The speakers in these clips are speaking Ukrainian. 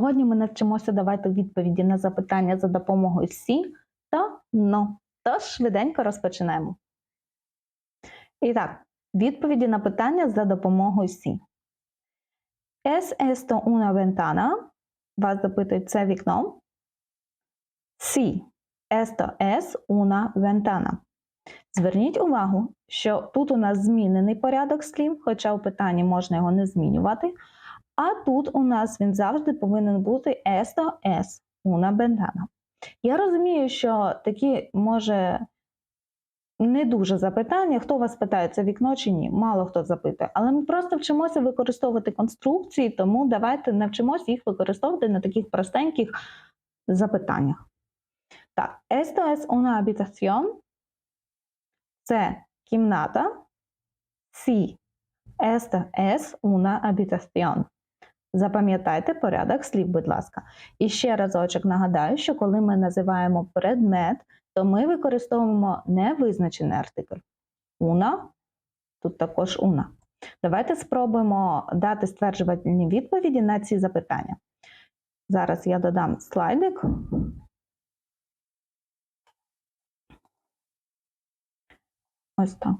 Сьогодні ми навчимося давати відповіді на запитання за допомогою «сі» та «но». Тож швиденько розпочинаємо. І так, відповіді на питання за допомогою «сі». Es esto una ventana? Вас запитують це вікно. Sí, esto es una ventana. Зверніть увагу, що тут у нас змінений порядок слів, хоча у питанні можна його не змінювати. А тут у нас він завжди повинен бути esto es una ventana. Я розумію, що такі може не дуже запитання, хто вас питає, це вікно чи ні. Мало хто запитує. Але ми просто вчимося використовувати конструкції, тому давайте навчимося їх використовувати на таких простеньких запитаннях. Так, esto es una habitación. Це кімната. Sí, esto es una habitación. Запам'ятайте порядок слів, будь ласка. І ще разочок нагадаю, що коли ми називаємо предмет, то ми використовуємо невизначений артикль. Una, тут також una. Давайте спробуємо дати стверджувальні відповіді на ці запитання. Зараз я додам слайдик. Ось так.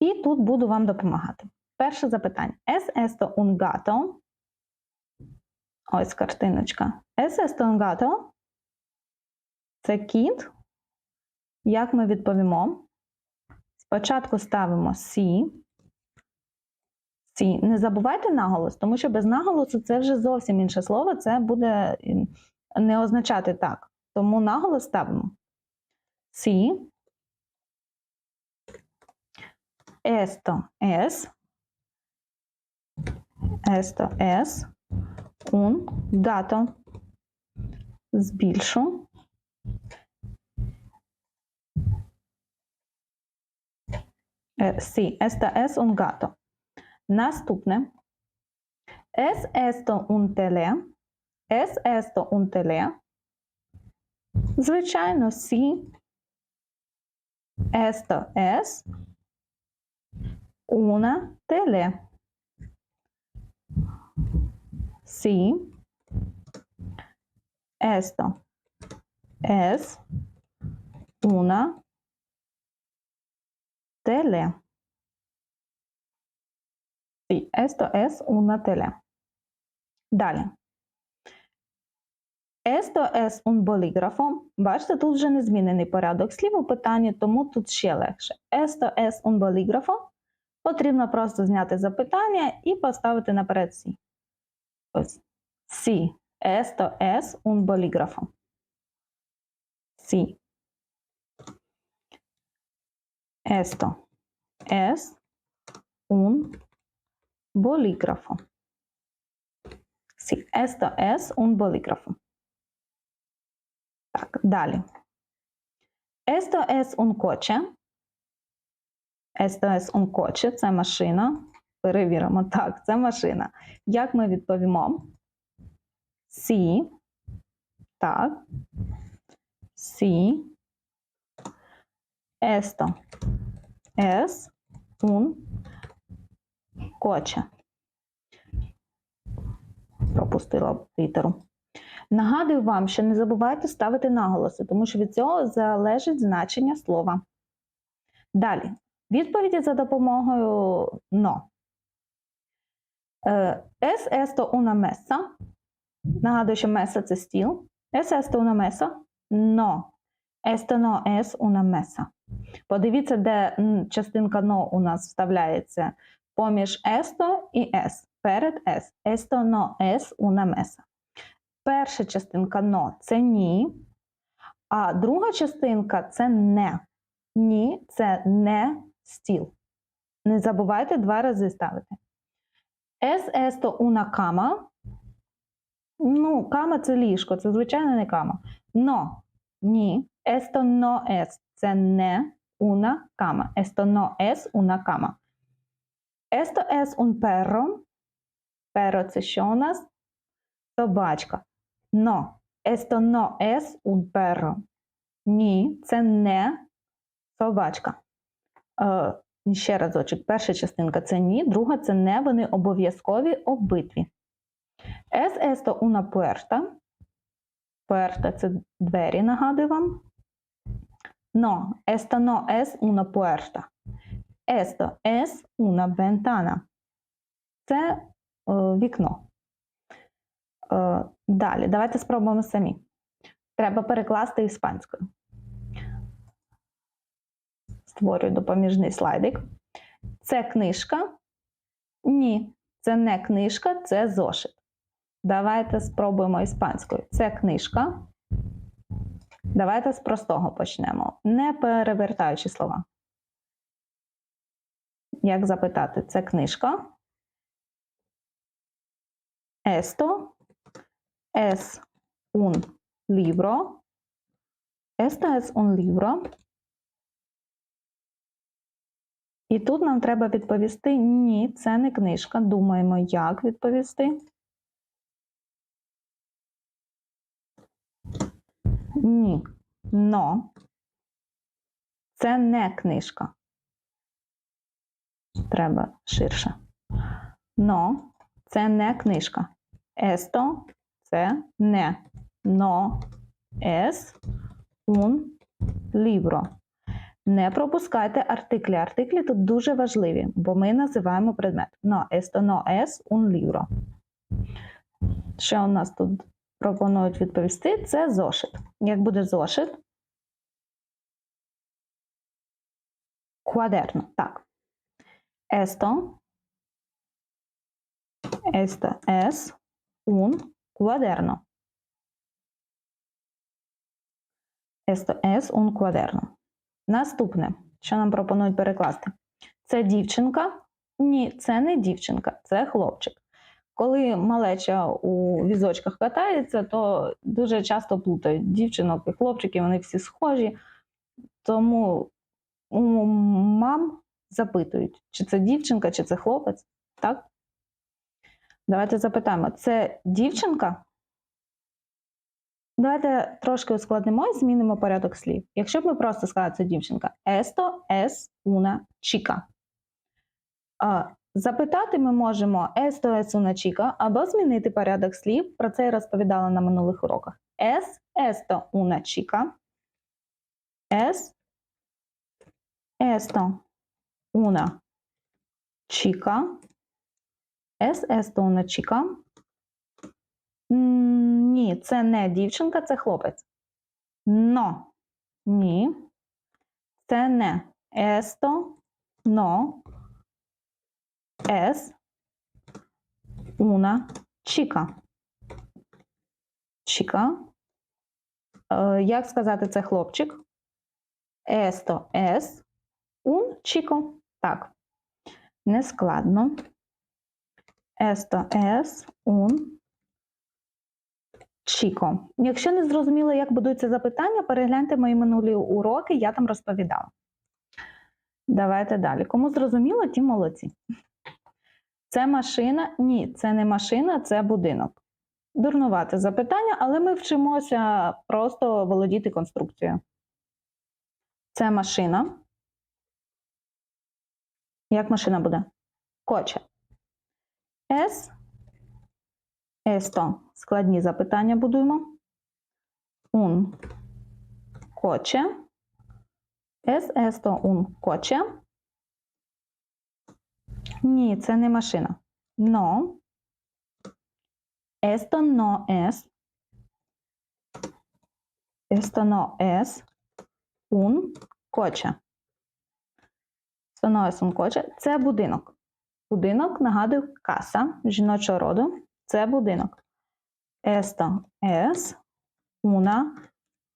І тут буду вам допомагати. Перше запитання. Es esto un gato? Ось картиночка. Es esto un gato? Це кіт. Як ми відповімо? Спочатку ставимо сі. Сі. Не забувайте наголос, тому що без наголосу це вже зовсім інше слово, це буде не означати так. Тому наголос ставимо. Сі. Esto es. Esto es un gato. Збільшу. Е, Sí, esto es un gato. Наступне. Es esto un tele? Es esto un tele? Звичайно, sí. Esto es una tele. Sí. Esto es una tele. Sí, esto es una tele. Далі. Esto es un bolígrafo. Бачите, тут вже не змінений порядок слів у питанні, тому тут ще легше. Esto es un bolígrafo. Потрібно просто зняти запитання і поставити наперед сі. Сі. Esto es un bolígrafo. Sí. Esto es un bolígrafo. Sí, esto es un bolígrafo. Так, далі. Esto es un coche. Esto es un coche. Це машина. Перевіримо. Так, це машина. Як ми відповімо? Sí. Так. Sí. Esto es un coche. Пропустила літеру. Нагадую вам, що не забувайте ставити наголоси, тому що від цього залежить значення слова. Далі. Відповіді за допомогою но. Е, Es esto una mesa? Нагадую, що меса це стіл. Es esto una mesa? No. Esto no es una mesa. Подивіться, де частинка но у нас вставляється поміж esto і es. Перед es. Esto no es una mesa. Перша частинка но це ні. А друга частинка це не. Ні, це не стіл. Не забувайте два рази ставити. Es esto una cama? Ну, кама це ліжко, це звичайно не кама. Но, ні. Esto no es. Це не una cama. Esto no es una cama. Esto es un perro. Perro це що у нас? Собачка. No. Esto no es un perro. Ні, це не собачка. Ще разочок. Перша частинка це ні, друга це не. Вони обов'язкові обидві. Es esto una puerta. Puerta – це двері, нагадую вам. No, esto no es una puerta. Esto es una ventana. Це е, вікно. Е, далі, давайте спробуємо самі. Треба перекласти іспанською. Створюю допоміжний слайдик. Це книжка? Ні, це не книжка, це зошит. Давайте спробуємо іспанською. Це книжка. Давайте з простого почнемо, не перевертаючи слова. Як запитати, це книжка? Esto es un libro. Esto es un libro. І тут нам треба відповісти: ні, це не книжка. Думаємо, як відповісти. Ні. Но. Це не книжка. Треба ширше. Но це не книжка. Есто це не. Но es un libro. Не пропускайте артиклі. Артиклі тут дуже важливі, бо ми називаємо предмет. No, esto no es un libro. Що у нас тут пропонують відповісти? Це зошит. Як буде зошит? Cuaderno. Так. Esto. Esto es un cuaderno. Esto es un cuaderno. Наступне, що нам пропонують перекласти? Це дівчинка? Ні, це не дівчинка, це хлопчик. Коли малеча у візочках катається, то дуже часто плутають дівчинок і хлопчики, вони всі схожі. Тому у мам запитують, чи це дівчинка, чи це хлопець. Так? Давайте запитаємо: це дівчинка? Давайте трошки ускладнимо і змінимо порядок слів. Якщо б ми просто сказали це дівчинка, esto es una chica. Запитати ми можемо esto es una chica або змінити порядок слів. Про це я розповідала на минулих уроках. Es esto una chica. Es esto una chica. Es esto una chica. Ні, це не дівчинка, це хлопець. Но. Ні. Це не есто, но, es una chica. Chica. Е, Як сказати це хлопчик? Esto es un chico. Так. Нескладно. Esto es un Чіко. Якщо не зрозуміло, як будуються запитання, перегляньте мої минулі уроки, я там розповідала. Давайте далі. Кому зрозуміло, ті молодці. Це машина? Ні, це не машина, це будинок. Дурнувате запитання, але ми вчимося просто володіти конструкцією. Це машина. Як машина буде? Коче. С Esto – складні запитання будуємо. Un coche. Es esto un coche? Ні, це не машина. No. Esto no es. Esto no es un coche. Esto no es un coche. Це будинок. Будинок, нагадую, каса жіночого роду. Це будинок. Esta es una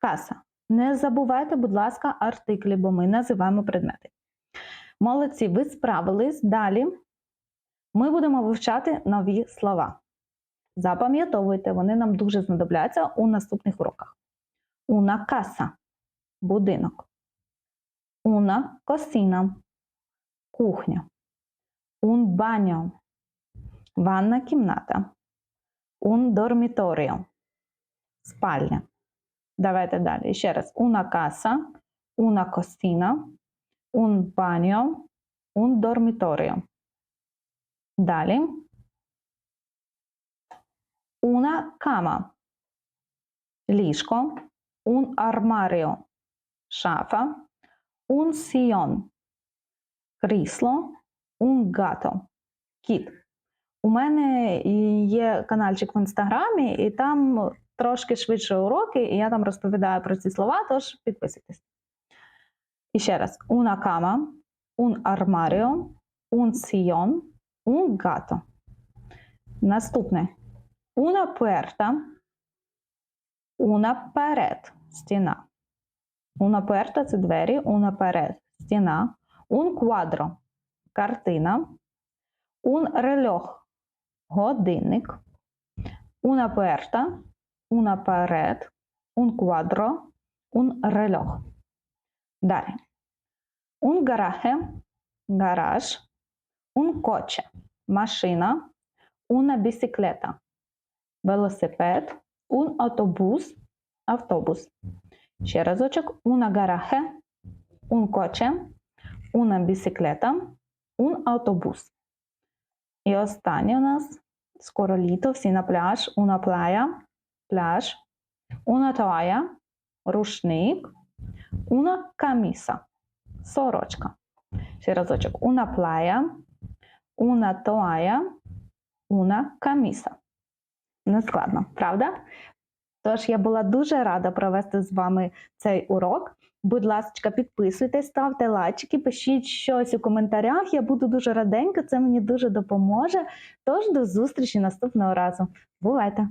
casa. Не забувайте, будь ласка, артиклі, бо ми називаємо предмети. Молодці, ви справились. Далі ми будемо вивчати нові слова. Запам'ятовуйте, вони нам дуже знадобляться у наступних уроках. Una casa – будинок. Una cocina – кухня. Un baño – ванна кімната. Un dormitorio. Спальня. Давайте далі. Ще раз. Una casa, una cocina, un baño, un dormitorio. Далі. Una cama. Ліжко. Un armario. Шафа. Un sillón. Крісло. Un gato. Кіт. У мене є каналчик в інстаграмі, і там трошки швидше уроки, і я там розповідаю про ці слова, тож підписуйтесь. І ще раз: una cama, un armario, un sillón, un gato. Наступне. Una puerta, una pared, стіна. Una puerta – це двері, una pared – стіна. Un quadro – картина. Un reloj – годинник. Una puerta, una pared, un quadro, un reloj. Далі. Un garaje – гараж. Un coche – машина. Una bicicleta – велосипед. Un autobus – автобус. Ще разочок. Una garaje, un coche, una bicicleta, un autobus. І останнє у нас скоро літо, всі на пляж. уна playa – пляж. уна тоая, – рушник. уна каміса, – сорочка. Ще разочок. Una playa, una тоая, una каміса. Нескладно, правда? Тож я була дуже рада провести з вами цей урок. Будь ласка, підписуйтесь, ставте лайки, пишіть щось у коментарях. Я буду дуже раденька, це мені дуже допоможе. Тож до зустрічі наступного разу. Бувайте!